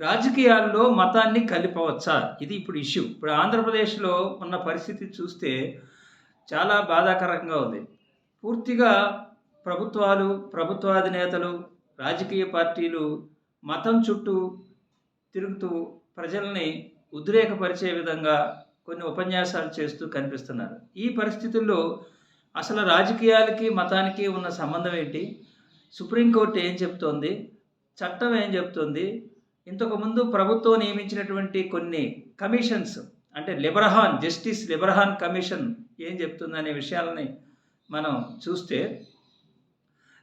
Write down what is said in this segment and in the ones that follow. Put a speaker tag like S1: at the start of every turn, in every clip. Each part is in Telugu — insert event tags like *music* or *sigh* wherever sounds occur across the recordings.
S1: రాజకీయాల్లో మతాన్ని కలిపవచ్చా? ఇది ఇప్పుడు ఇష్యూ ఇప్పుడు ఆంధ్రప్రదేశ్లో ఉన్న పరిస్థితి చూస్తే చాలా బాధాకరంగా ఉంది. పూర్తిగా ప్రభుత్వాలు ప్రభుత్వాధినేతలు రాజకీయ పార్టీలు మతం చుట్టూ తిరుగుతూ ప్రజల్ని ఉద్రేకపరిచే విధంగా కొన్ని ఉపన్యాసాలు చేస్తూ కనిపిస్తున్నారు. ఈ పరిస్థితుల్లో అసలు రాజకీయాలకి మతానికి ఉన్న సంబంధం ఏంటి? సుప్రీంకోర్టు ఏం చెప్తోంది? చట్టం ఏం చెప్తోంది? ఇంతకుముందు ప్రభుత్వం నియమించినటువంటి కొన్ని కమిషన్స్ అంటే లిబరహాన్ జస్టిస్ లిబరహాన్ కమిషన్ ఏం చెప్తుందనే విషయాలని మనం చూస్తే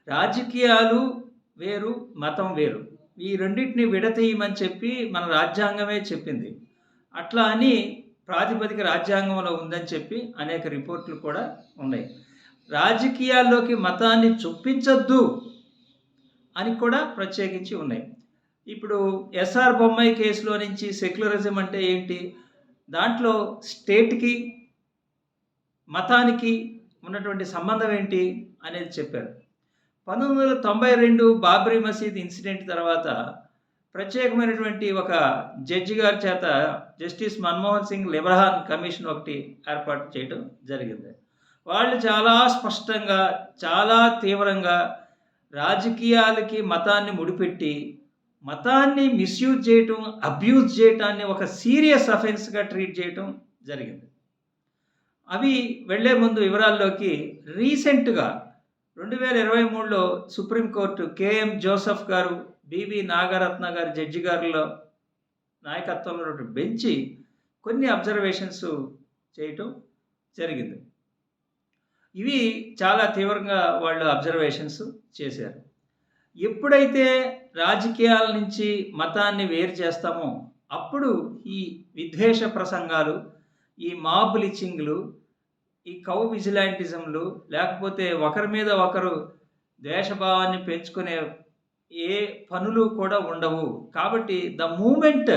S1: రాజకీయాలు వేరు మతం వేరు. ఈ రెండింటిని విడతీయమని చెప్పి మన రాజ్యాంగమే చెప్పింది. అట్లా అని ప్రాతిపదిక రాజ్యాంగంలో ఉందని చెప్పి అనేక రిపోర్ట్లు కూడా ఉన్నాయి. రాజకీయాల్లోకి మతాన్ని చొప్పించద్దు అని కూడా ప్రత్యేకించి ఉన్నాయి. ఇప్పుడు ఎస్ఆర్ బొమ్మాయి కేసులో నుంచి సెక్యులరిజం అంటే ఏంటి? దాంట్లో స్టేట్కి మతానికి ఉన్నటువంటి సంబంధం ఏంటి అనేది చెప్పారు. పంతొమ్మిది వందల తొంభై రెండు బాబ్రీ మసీద్ ఇన్సిడెంట్ తర్వాత ప్రత్యేకమైనటువంటి ఒక జడ్జి గారి చేత జస్టిస్ మన్మోహన్ సింగ్ లిబ్రహాన్ కమిషన్ ఒకటి ఏర్పాటు చేయడం జరిగింది. వాళ్ళు చాలా స్పష్టంగా చాలా తీవ్రంగా రాజకీయాలకి మతాన్ని ముడిపెట్టి మతాన్ని మిస్యూజ్ చేయటం అబ్యూజ్ చేయటాన్ని ఒక సీరియస్ అఫెన్స్గా ట్రీట్ చేయటం జరిగింది. అవి వెళ్ళే ముందు వివరాల్లోకి రీసెంట్గా రెండు వేల ఇరవై మూడులో సుప్రీంకోర్టు కేఎం జోసఫ్ గారు బివి నాగరత్న గారి జడ్జి గారిలో నాయకత్వంలో బెంచి కొన్ని అబ్జర్వేషన్స్ చేయటం జరిగింది. ఇవి చాలా తీవ్రంగా వాళ్ళు అబ్జర్వేషన్స్ చేశారు. ఎప్పుడైతే రాజకీయాల నుంచి మతాన్ని వేరు చేస్తామో అప్పుడు ఈ విద్వేష ప్రసంగాలు ఈ మాబ్ లిచింగ్లు ఈ కౌ విజిలాంటిజంలు లేకపోతే ఒకరి మీద ఒకరు ద్వేషభావాన్ని పెంచుకునే ఏ పనులు కూడా ఉండవు. కాబట్టి the moment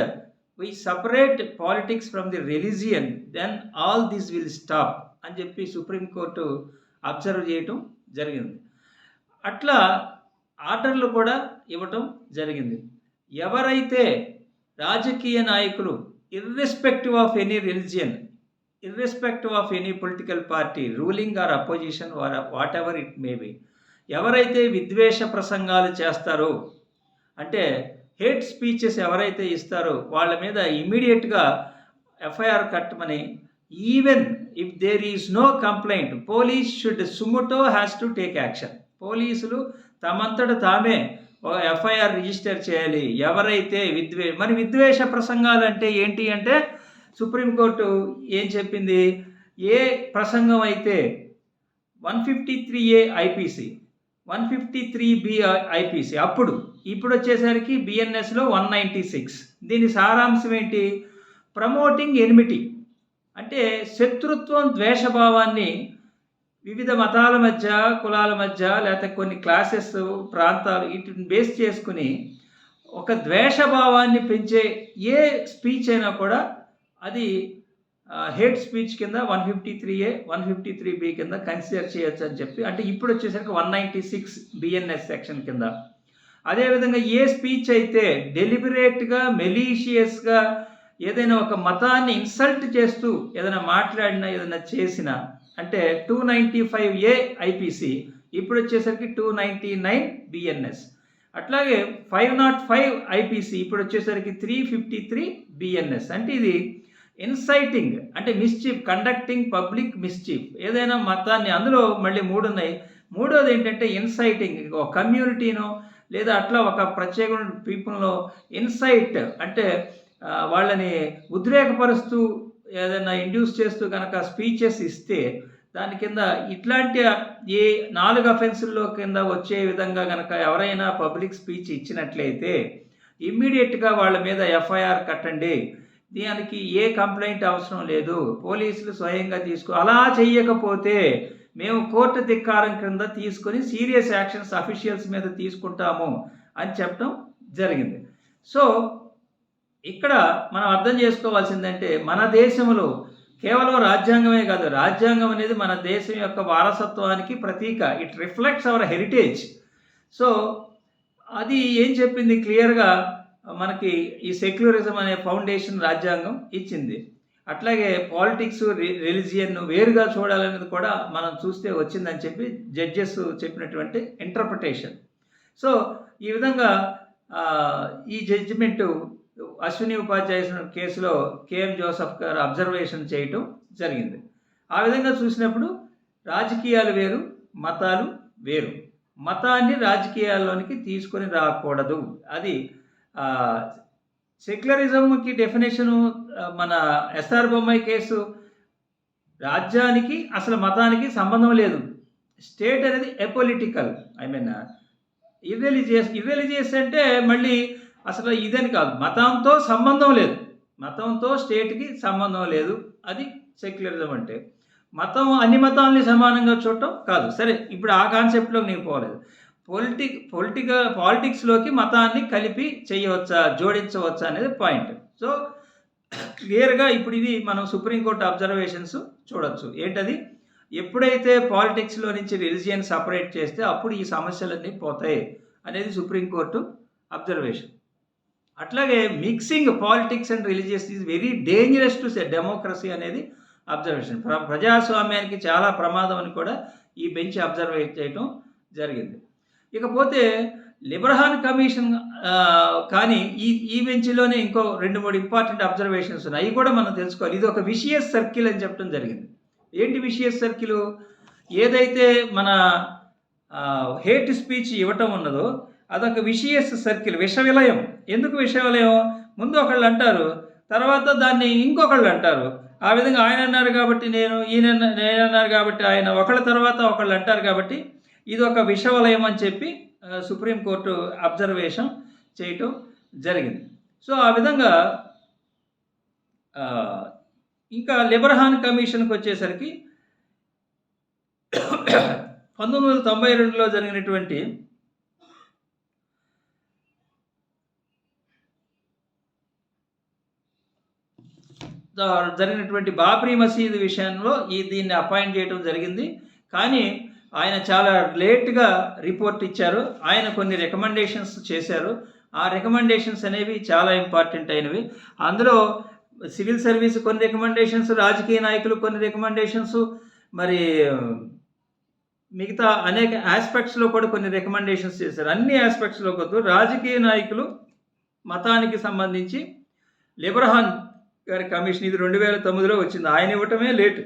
S1: we separate politics from the religion then all this will stop అని చెప్పి సుప్రీంకోర్టు అబ్జర్వ్ చేయటం జరిగింది. అట్లా ఆర్డర్లు కూడా ఇవ్వటం జరిగింది. ఎవరైతే రాజకీయ నాయకులు irrespective of any religion irrespective of any political party ruling or opposition whatever it may be ఎవరైతే విద్వేష ప్రసంగాలు చేస్తారో అంటే హేట్ స్పీచెస్ ఎవరైతే ఇస్తారో వాళ్ళ మీద ఇమీడియట్గా ఎఫ్ఐఆర్ కట్టమని even if there is no complaint police should suo motu has to take action పోలీసులు తమంతట తామే ఒక ఎఫ్ఐఆర్ రిజిస్టర్ చేయాలి. ఎవరైతే విద్వే మరి విద్వేష ప్రసంగాలు అంటే ఏంటి అంటే సుప్రీంకోర్టు ఏం చెప్పింది? ఏ ప్రసంగం అయితే one fifty three A IPC one fifty three B IPC అప్పుడు ఇప్పుడు వచ్చేసరికి బిఎన్ఎస్లో వన్ నైంటీ సిక్స్. దీని సారాంశం ఏంటి? Promoting enmity. అంటే శత్రుత్వం ద్వేషభావాన్ని వివిధ మతాల మధ్య కులాల మధ్య లేకపోతే కొన్ని క్లాసెస్ ప్రాంతాలు వీటిని బేస్ చేసుకుని ఒక ద్వేషభావాన్ని పెంచే ఏ స్పీచ్ అయినా కూడా అది హేట్ స్పీచ్ కింద one fifty three A one fifty three B కింద కన్సిడర్ చేయొచ్చు అని చెప్పి అంటే ఇప్పుడు వచ్చేసరికి one ninety six BNS section కింద. అదేవిధంగా ఏ స్పీచ్ అయితే డెలిబరేట్గా మెలీషియస్గా ఏదైనా ఒక మతాన్ని ఇన్సల్ట్ చేస్తూ ఏదైనా మాట్లాడినా ఏదైనా చేసినా అంటే two ninety five A IPC ఇప్పుడు వచ్చేసరికి టూ నైంటీ నైన్ బిఎన్ఎస్ అట్లాగే ఫైవ్ నాట్ ఫైవ్ ఐపీసీ ఇప్పుడు వచ్చేసరికి త్రీ ఫిఫ్టీ త్రీ బిఎన్ఎస్ అంటే ఇది ఇన్సైటింగ్ అంటే మిస్చీఫ్ కండక్టింగ్ పబ్లిక్ మిస్చీఫ్ ఏదైనా మతాన్ని అందులో మళ్ళీ మూడు ఉన్నాయి. మూడోది ఏంటంటే ఇన్సైటింగ్ ఒక కమ్యూనిటీనో లేదా అట్లా ఒక ప్రత్యేకమైన పీపుల్లో ఇన్సైట్ అంటే వాళ్ళని ఉద్రేకపరుస్తూ ఏదైనా ఇండ్యూస్ చేస్తూ కనుక స్పీచెస్ ఇస్తే దాని కింద ఇట్లాంటి ఏ నాలుగు అఫెన్సుల్లో కింద వచ్చే విధంగా కనుక ఎవరైనా పబ్లిక్ స్పీచ్ ఇచ్చినట్లయితే ఇమ్మీడియట్గా వాళ్ళ మీద ఎఫ్ఐఆర్ కట్టండి. దానికి ఏ కంప్లైంట్ అవసరం లేదు. పోలీసులు స్వయంగా తీసుకో అలా చేయకపోతే మేము కోర్టు ధిక్కారం క్రింద తీసుకొని సీరియస్ యాక్షన్స్ అఫీషియల్స్ మీద తీసుకుంటాము అని చెప్పడం జరిగింది. సో ఇక్కడ మనం అర్థం చేసుకోవాల్సిందంటే మన దేశంలో కేవలం రాజ్యాంగమే కాదు రాజ్యాంగం అనేది మన దేశం యొక్క వారసత్వానికి ప్రతీక. It reflects our heritage so అది ఏం చెప్పింది? క్లియర్గా మనకి ఈ సెక్యులరిజం అనే ఫౌండేషన్ రాజ్యాంగం ఇచ్చింది. అట్లాగే పాలిటిక్స్ రిలీజియన్ వేరుగా చూడాలనేది కూడా మనం చూస్తే వచ్చిందని చెప్పి జడ్జెస్ చెప్పినటువంటి ఇంటర్ప్రిటేషన్ సో ఈ విధంగా ఈ జడ్జిమెంటు అశ్విని ఉపాధ్యాయ కేసులో కేఎం జోసఫ్ గారు అబ్జర్వేషన్ చేయటం జరిగింది. ఆ విధంగా చూసినప్పుడు రాజకీయాలు వేరు మతాలు వేరు. మతాన్ని రాజకీయాల్లోనికి తీసుకొని రాకూడదు. అది సెక్యులరిజంకి డెఫినేషను మన ఎస్ఆర్ బొమ్మాయి కేసు రాజ్యానికి అసలు మతానికి సంబంధం లేదు. స్టేట్ అనేది ఎపొలిటికల్ ఐ మీన్ ఇర్రెలిజియస్ ఇర్రెలిజియస్ అంటే మళ్ళీ అసలు ఇదని కాదు. మతంతో సంబంధం లేదు. మతంతో స్టేట్కి సంబంధం లేదు. అది సెక్యులరిజం అంటే. మతం అన్ని మతాలని సమానంగా చూడటం కాదు. సరే ఇప్పుడు ఆ కాన్సెప్ట్లోకి నేను పోలేదు. పొలిటిక్ పొలిటికల్ పాలిటిక్స్లోకి మతాన్ని కలిపి చేయవచ్చా జోడించవచ్చా అనేది పాయింట్. సో క్లియర్గా ఇప్పుడు ఇది మనం సుప్రీంకోర్టు అబ్జర్వేషన్స్ చూడొచ్చు. ఏంటది? ఎప్పుడైతే పాలిటిక్స్లో నుంచి రిలిజియన్ సపరేట్ చేస్తే అప్పుడు ఈ సమస్యలన్నీ పోతాయి అనేది సుప్రీంకోర్టు అబ్జర్వేషన్. అట్లాగే mixing politics and religious is very dangerous to democracy అనేది అబ్జర్వేషన్ ప్ర ప్రజాస్వామ్యానికి చాలా ప్రమాదం అని కూడా ఈ బెంచ్ అబ్జర్వ్ చేయటం జరిగింది. ఇకపోతే లిబర్హాన్ కమిషన్ కానీ ఈ ఈ బెంచ్లోనే ఇంకో రెండు మూడు ఇంపార్టెంట్ అబ్జర్వేషన్స్ ఉన్నాయి. అవి కూడా మనం తెలుసుకోవాలి. ఇది ఒక విషియస్ సర్కిల్ అని చెప్పడం జరిగింది. ఏంటి విషియస్ సర్కిల్ ఏదైతే మన హేట్ స్పీచ్ ఇవ్వటం ఉన్నదో అదొక విషియస్ సర్కిల్ విష విలయం ఎందుకు విష విలయం ముందు ఒకళ్ళు అంటారు తర్వాత దాన్ని ఇంకొకళ్ళు అంటారు. ఆ విధంగా ఆయన అన్నారు కాబట్టి నేను ఈయన నేనన్నారు కాబట్టి ఆయన ఒకళ్ళ తర్వాత ఒకళ్ళు అంటారు కాబట్టి ఇది ఒక విషవలయం అని చెప్పి సుప్రీంకోర్టు అబ్జర్వేషన్ చేయటం జరిగింది. సో ఆ విధంగా ఇంకా లిబర్హాన్ కమిషన్కి వచ్చేసరికి *coughs* పంతొమ్మిది వందల తొంభై రెండులో జరిగినటువంటి జరిగినటువంటి బాబ్రీ మసీద్ విషయంలో ఈ దీన్ని అపాయింట్ చేయడం జరిగింది. కానీ ఆయన చాలా లేట్గా రిపోర్ట్ ఇచ్చారు. ఆయన కొన్ని రికమెండేషన్స్ చేశారు. ఆ రికమెండేషన్స్ అనేవి చాలా ఇంపార్టెంట్ అయినవి. అందులో సివిల్ సర్వీస్ కొన్ని రికమెండేషన్స్ రాజకీయ నాయకులు కొన్ని రికమెండేషన్స్ మరి మిగతా అనేక ఆస్పెక్ట్స్లో కూడా కొన్ని రికమెండేషన్స్ చేశారు. అన్ని ఆస్పెక్ట్స్లో కొద్దు రాజకీయ నాయకులు మతానికి సంబంధించి లిబర్హాన్ గారి కమిషన్ ఇది రెండు వేల తొమ్మిదిలో వచ్చింది. ఆయన ఇవ్వటమే లేట్.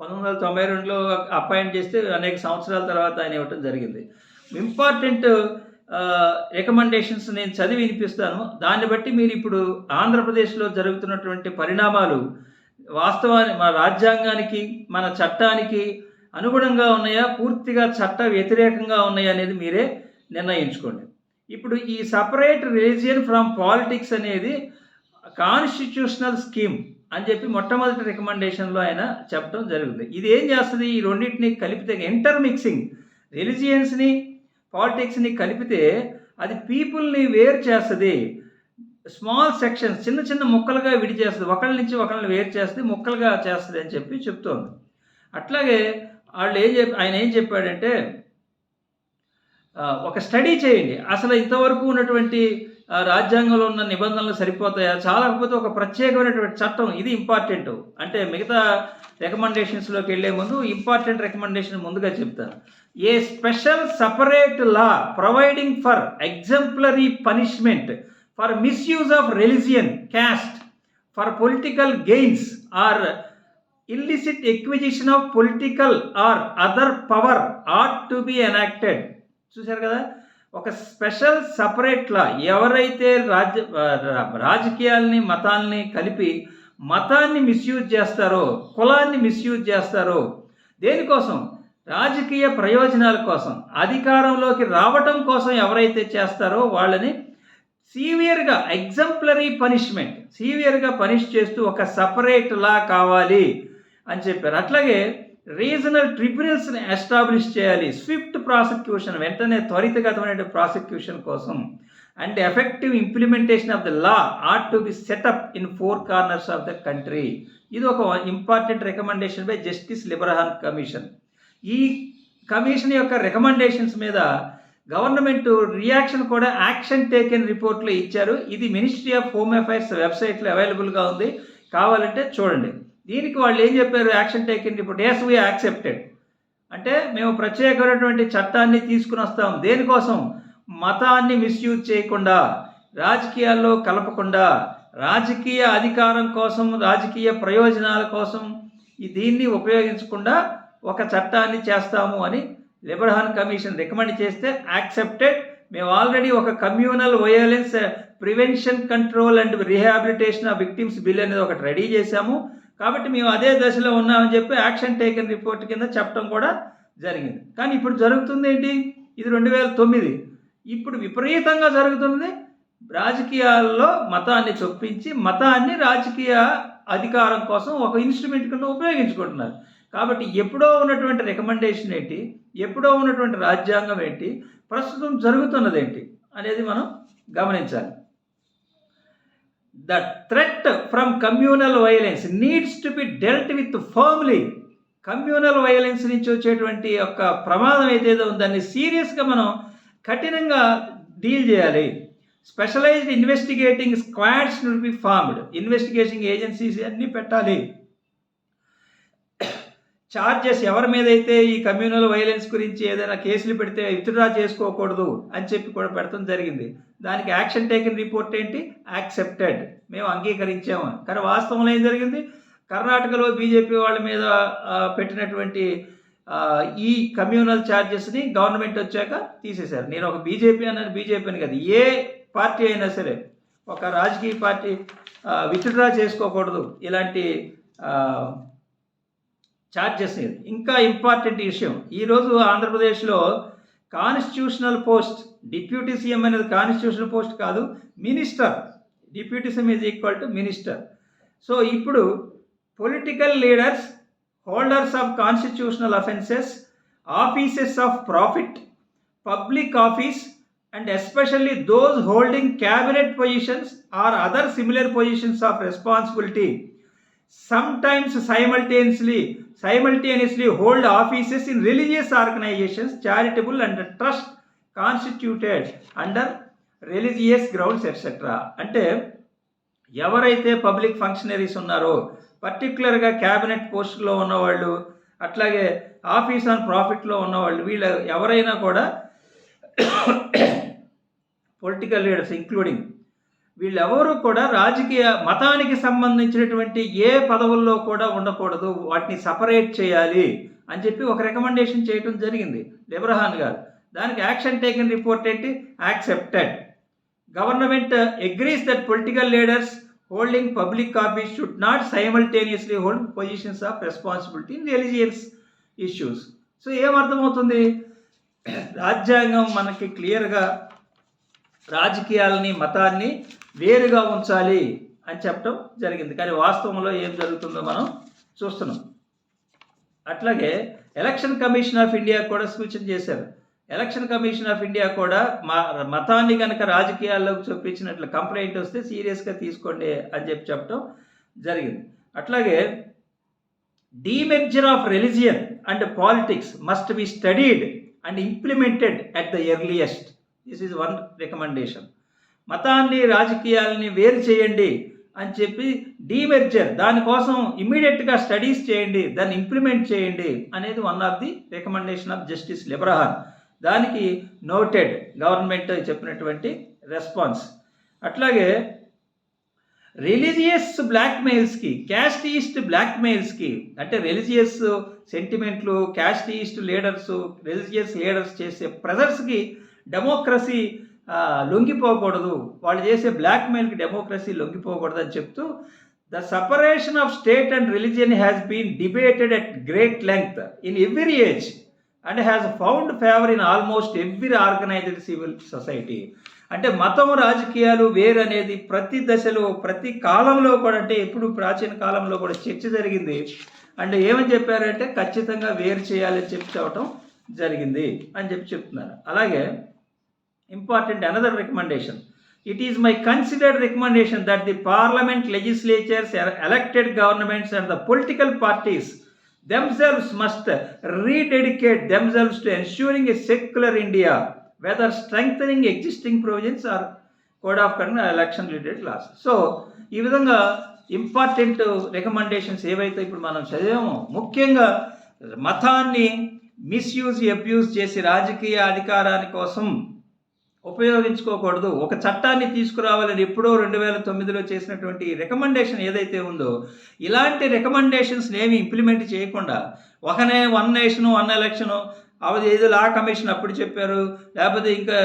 S1: పంతొమ్మిది వందల తొంభై రెండులో అపాయింట్ చేస్తే అనేక సంవత్సరాల తర్వాత ఆయన ఇవ్వటం జరిగింది. ఇంపార్టెంట్ రికమెండేషన్స్ నేను చదివి వినిపిస్తాను. దాన్ని బట్టి మీరు ఇప్పుడు ఆంధ్రప్రదేశ్లో జరుగుతున్నటువంటి పరిణామాలు వాస్తవాన్ని మన రాజ్యాంగానికి మన చట్టానికి అనుగుణంగా ఉన్నాయా? పూర్తిగా చట్ట వ్యతిరేకంగా ఉన్నాయా అనేది మీరే నిర్ణయించుకోండి. ఇప్పుడు ఈ సపరేట్ రిలీజియన్ ఫ్రమ్ పాలిటిక్స్ అనేది కాన్స్టిట్యూషనల్ స్కీమ్ అని చెప్పి మొట్టమొదటి రికమెండేషన్లో ఆయన చెప్పడం జరిగింది. ఇది ఏం చేస్తుంది? ఈ రెండింటిని కలిపితే ఇంటర్ మిక్సింగ్ రిలీజియన్స్ని పాలిటిక్స్ని కలిపితే అది పీపుల్ని వేరు చేస్తుంది. స్మాల్ సెక్షన్స్ చిన్న చిన్న ముక్కలుగా విడి చేస్తుంది ఒకళ్ళ నుంచి ఒకళ్ళని వేరు చేస్తుంది ముక్కలుగా చేస్తుంది అని చెప్పి చెప్తోంది. అట్లాగే వాళ్ళు ఏం చెప్ ఆయన ఏం చెప్పాడంటే ఒక స్టడీ చేయండి. అసలు ఇంతవరకు ఉన్నటువంటి రాజ్యాంగంలో ఉన్న నిబంధనలు సరిపోతాయా? చాలాకపోతే ఒక ప్రత్యేకమైనటువంటి చట్టం ఇది ఇంపార్టెంట్. అంటే మిగతా రికమెండేషన్స్లోకి వెళ్ళే ముందు ఇంపార్టెంట్ రికమెండేషన్ ముందుగా చెప్తాను. A special separate law providing for exemplary punishment for misuse of religion caste for political gains or illicit acquisition of political or other power ought to be enacted చూశారు కదా? ఒక స్పెషల్ సపరేట్ లా ఎవరైతే రాజ్య రా- రాజకీయాల్ని మతాల్ని కలిపి మతాన్ని మిస్యూజ్ చేస్తారో కులాన్ని మిస్యూజ్ చేస్తారో దేనికోసం? రాజకీయ ప్రయోజనాల కోసం. అధికారంలోకి రావటం కోసం ఎవరైతే చేస్తారో వాళ్ళని సీవియర్గా ఎగ్జంప్లరీ పనిష్మెంట్ సీవియర్గా పనిష్ చేస్తూ ఒక సపరేట్ లా కావాలి అని చెప్పారు. అట్లాగే రీజనల్ ట్రిబ్యునల్స్ని ఎస్టాబ్లిష్ చేయాలి. స్విఫ్ట్ ప్రాసిక్యూషన్ వెంటనే త్వరితగతమైన ప్రాసిక్యూషన్ కోసం. And effective implementation of the law are to be set up in four corners of the country. ఇది ఒక important recommendation by justice Liberhan commission. ఈ కమిషన్ యొక్క రికమెండేషన్స్ మీద గవర్నమెంట్ రియాక్షన్ కూడా యాక్షన్ టేకెన్ రిపోర్ట్లో ఇచ్చారు. ఇది మినిస్ట్రీ ఆఫ్ హోమ్ అఫైర్స్ వెబ్సైట్లో అవైలబుల్గా ఉంది. కావాలంటే చూడండి. దీనికి వాళ్ళు ఏం చెప్పారు? Action taken report. Yes we accepted అంటే మేము ప్రత్యేకమైనటువంటి చట్టాన్ని తీసుకుని వస్తాం. దేనికోసం? మతాన్ని మిస్యూజ్ చేయకుండా రాజకీయాల్లో కలపకుండా రాజకీయ అధికారం కోసం రాజకీయ ప్రయోజనాల కోసం ఈ దీన్ని ఉపయోగించకుండా ఒక చట్టాన్ని చేస్తాము అని లిబర్హాన్ కమిషన్ రికమెండ్ చేస్తే యాక్సెప్టెడ్ మేము ఆల్రెడీ ఒక communal violence prevention control and rehabilitation of victims bill అనేది ఒకటి రెడీ చేశాము. కాబట్టి మేము అదే దశలో ఉన్నామని చెప్పి యాక్షన్ టేకన్ రిపోర్ట్ కింద చెప్పడం కూడా జరిగింది. కానీ ఇప్పుడు జరుగుతుంది ఏంటి? ఇది రెండు వేల తొమ్మిది. ఇప్పుడు విపరీతంగా జరుగుతున్నది రాజకీయాల్లో మతాన్ని చొప్పించి మతాన్ని రాజకీయ అధికారం కోసం ఒక ఇన్స్ట్రుమెంట్ కింద ఉపయోగించుకుంటున్నారు. కాబట్టి ఎప్పుడో ఉన్నటువంటి రికమెండేషన్ ఏంటి? ఎప్పుడో ఉన్నటువంటి రాజ్యాంగం ఏంటి? ప్రస్తుతం జరుగుతున్నది ఏంటి? అనేది మనం గమనించాలి. The threat from communal violence needs to be dealt with firmly communal violence నుంచి వచ్చేటువంటి యొక్క ప్రమాదం ఏదైతే ఉందో దాన్ని సీరియస్గా మనం కఠినంగా డీల్ చేయాలి. Specialised investigating squads be formed investigation agencies అన్నీ పెట్టాలి. ఛార్జెస్ ఎవరి మీద అయితే ఈ కమ్యూనల్ వైలెన్స్ గురించి ఏదైనా కేసులు పెడితే విత్డ్రా చేసుకోకూడదు అని చెప్పి కూడా పెడతాం జరిగింది. దానికి యాక్షన్ టేకిన్ రిపోర్ట్ ఏంటి? యాక్సెప్టెడ్ మేము అంగీకరించాము. కానీ వాస్తవంలో ఏం జరిగింది? కర్ణాటకలో బీజేపీ వాళ్ళ మీద పెట్టినటువంటి ఈ కమ్యూనల్ ఛార్జెస్ని గవర్నమెంట్ వచ్చాక తీసేశారు. నేను ఒక బీజేపీ అన్నాను బీజేపీ అని కదా. ఏ పార్టీ అయినా సరే ఒక రాజకీయ పార్టీ విత్డ్రా చేసుకోకూడదు. ఇలాంటి ఛార్జెస్ ఇంకా ఇంపార్టెంట్ విషయం ఈరోజు ఆంధ్రప్రదేశ్లో కాన్స్టిట్యూషనల్ పోస్ట్ డిప్యూటీ సీఎం అనేది కాన్స్టిట్యూషనల్ పోస్ట్ కాదు minister deputy CM is equal to minister. So ఇప్పుడు political leaders holders of constitutional offences offices of profit public office and especially those holding cabinet positions or other similar positions of responsibility. Sometimes simultaneously simultaneously hold offices in religious organisations charitable and trust constituted under religious grounds etcetera అంటే ఎవరైతే పబ్లిక్ ఫంక్షనరీస్ ఉన్నారో పర్టికులర్గా క్యాబినెట్ పోస్టులో ఉన్నవాళ్ళు అట్లాగే ఆఫీస్ ఆన్ ప్రాఫిట్లో ఉన్నవాళ్ళు వీళ్ళ ఎవరైనా కూడా పొలిటికల్ లీడర్స్ ఇంక్లూడింగ్ వీళ్ళెవరూ కూడా రాజకీయ మతానికి సంబంధించినటువంటి ఏ పదవుల్లో కూడా ఉండకూడదు వాటిని సపరేట్ చేయాలి అని చెప్పి ఒక రికమెండేషన్ చేయడం జరిగింది లిబ్రహాన్ గారు. దానికి యాక్షన్ టేకన్ రిపోర్ట్ ఏంటి? Accepted. Government agrees that political leaders holding public office should not simultaneously hold positions of responsibility in religious issues. So ఏమర్థమవుతుంది రాజ్యాంగం మనకి క్లియర్గా రాజకీయాలని మతాన్ని వేరుగా ఉంచాలి అని చెప్పడం జరిగింది. కానీ వాస్తవంలో ఏం జరుగుతుందో మనం చూస్తున్నాం. అట్లాగే ఎలక్షన్ కమిషన్ ఆఫ్ ఇండియా కూడా సూచన చేశారు. ఎలక్షన్ కమిషన్ ఆఫ్ ఇండియా కూడా మా మతాన్ని కనుక రాజకీయాల్లోకి చొప్పించినట్లు కంప్లైంట్ వస్తే సీరియస్గా తీసుకోండి అని చెప్పి చెప్పడం జరిగింది. అట్లాగే demerger of religion and politics must be studied and implemented at the earliest. This is one recommendation మతాన్ని రాజకీయాలని వేరు చేయండి అని చెప్పి డీమెర్జర్. దానికోసం ఇమ్మీడియట్గా స్టడీస్ చేయండి దాన్ని ఇంప్లిమెంట్ చేయండి అనేది one of the recommendation of justice Liberhan దానికి నోటెడ్ గవర్నమెంట్ చెప్పినటువంటి రెస్పాన్స్ అట్లాగే రిలీజియస్ బ్లాక్మెయిల్స్కి క్యాస్టీయిస్ట్ బ్లాక్మెయిల్స్కి అంటే రిలీజియస్ సెంటిమెంట్లు casteist leaders religious leaders చేసే ప్రెజర్స్కి డెమోక్రసీ లొంగిపోకూడదు. వాళ్ళు చేసే బ్లాక్మెయిల్కి డెమోక్రసీ లొంగిపోకూడదు అని చెప్తూ the separation of state and religion has been debated at great length in every age and has found favour in almost every organised civil society అంటే మతం రాజకీయాలు వేరు అనేది ప్రతి దశలో ప్రతి కాలంలో కూడా అంటే ఎప్పుడు ప్రాచీన కాలంలో కూడా చర్చ జరిగింది. అంటే ఏమని చెప్పారంటే ఖచ్చితంగా వేరు చేయాలని చెప్పి చెప్పడం జరిగింది అని చెప్పి చెప్తున్నారు. అలాగే important another recommendation it is my considered recommendation that the parliament legislatures elected governments and the political parties themselves must rededicate themselves to ensuring a secular India whether strengthening existing provisions or code of conduct election related laws so ఈ విధంగా ఇంపార్టెంట్ రికమెండేషన్స్ ఏవైతే ఇప్పుడు మనం చదివామో ముఖ్యంగా మతాన్ని మిస్యూజ్ అబ్యూజ్ చేసి రాజకీయ అధికారాని కోసం ఉపయోగించుకోకూడదు. ఒక చట్టాన్ని తీసుకురావాలని ఎప్పుడో రెండు వేల తొమ్మిదిలో చేసినటువంటి రికమెండేషన్ ఏదైతే ఉందో ఇలాంటి రికమెండేషన్స్ని ఏమి ఇంప్లిమెంట్ చేయకుండా ఒకనే వన్ నేషను వన్ ఎలక్షను అవది ఏదో లా కమిషన్ అప్పుడు చెప్పారు. లేకపోతే ఇంకా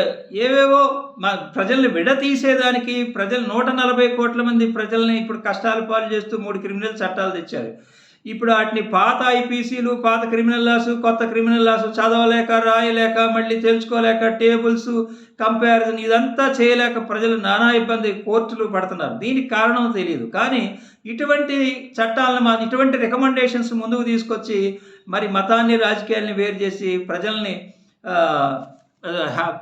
S1: ఏవేవో మా ప్రజల్ని విడతీసేదానికి ప్రజలు నూట నలభై కోట్ల మంది ప్రజల్ని ఇప్పుడు కష్టాలు పాలు చేస్తూ మూడు క్రిమినల్ చట్టాలు తెచ్చారు. ఇప్పుడు వాటిని పాత ఐపీసీలు పాత క్రిమినల్ లాస్ కొత్త క్రిమినల్ లాస్ చదవలేక రాయలేక మళ్ళీ తెలుసుకోలేక టేబుల్స్ కంపారిజన్ ఇదంతా చేయలేక ప్రజలు నానా ఇబ్బంది కోర్టులు పడుతున్నారు. దీనికి కారణం తెలియదు కానీ ఇటువంటి చట్టాలను మా ఇటువంటి రికమెండేషన్స్ ముందుకు తీసుకొచ్చి మరి మతాన్ని రాజకీయాల్ని వేరు చేసి ప్రజల్ని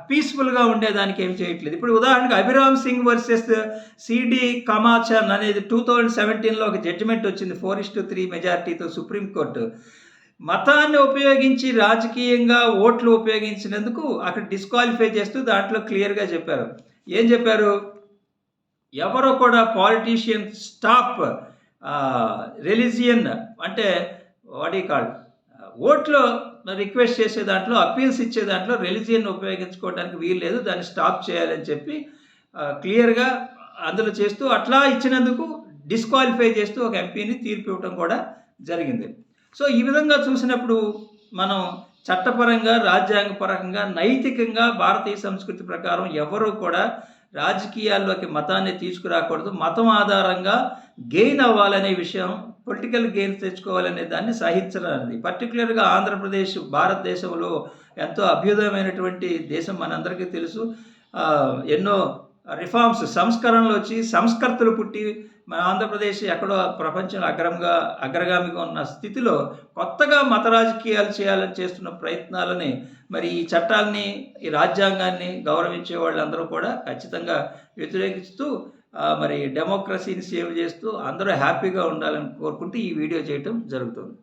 S1: పీస్ఫుల్గా ఉండేదానికి ఏం చేయట్లేదు. ఇప్పుడు ఉదాహరణకు అభిరామ్ సింగ్ వర్సెస్ సిడి కమాచన్ అనేది టూ థౌజండ్ సెవెంటీన్లో ఒక జడ్జిమెంట్ వచ్చింది. ఫోర్ ఇస్ టు త్రీ మెజార్టీతో సుప్రీంకోర్టు మతాన్ని ఉపయోగించి రాజకీయంగా ఓట్లు ఉపయోగించినందుకు అక్కడ డిస్క్వాలిఫై చేస్తూ దాంట్లో క్లియర్గా చెప్పారు. ఏం చెప్పారు? ఎవరో కూడా పాలిటీషియన్ స్టాప్ రిలీజియన్ అంటే వాడి కాల్ ఓట్లో రిక్వెస్ట్ చేసే దాంట్లో అప్పీల్స్ ఇచ్చే దాంట్లో రిలీజియన్ ఉపయోగించుకోవడానికి వీలు లేదు దాన్ని స్టాప్ చేయాలని చెప్పి క్లియర్గా అందులో చేస్తూ అట్లా ఇచ్చినందుకు డిస్క్వాలిఫై చేస్తూ ఒక ఎంపీని తీర్పు ఇవ్వడం కూడా జరిగింది. సో ఈ విధంగా చూసినప్పుడు మనం చట్టపరంగా రాజ్యాంగపరంగా నైతికంగా భారతీయ సంస్కృతి ప్రకారం ఎవరు కూడా రాజకీయాల్లోకి మతాన్ని తీసుకురాకూడదు. మతం ఆధారంగా గెయిన్ అవ్వాలనే విషయం పొలిటికల్ గేమ్స్ తెచ్చుకోవాలనే దాన్ని సహించడానికి పర్టికులర్గా ఆంధ్రప్రదేశ్ భారతదేశంలో ఎంతో అభ్యుదయమైనటువంటి దేశం మనందరికీ తెలుసు. ఎన్నో రిఫార్మ్స్ సంస్కరణలు వచ్చి సంస్కర్తలు పుట్టి మన ఆంధ్రప్రదేశ్ ఎక్కడో ప్రపంచంలో అగ్రంగా అగ్రగామిగా ఉన్న స్థితిలో కొత్తగా మత రాజకీయాలు చేయాలని చేస్తున్న ప్రయత్నాలని మరి ఈ చట్టాలని ఈ రాజ్యాంగాన్ని గౌరవించే వాళ్ళందరూ కూడా ఖచ్చితంగా వ్యతిరేకిస్తూ మరి డెమోక్రసీని సేవ్ చేస్తూ అందరూ హ్యాపీగా ఉండాలని కోరుకుంటూ ఈ వీడియో చేయటం జరుగుతుంది.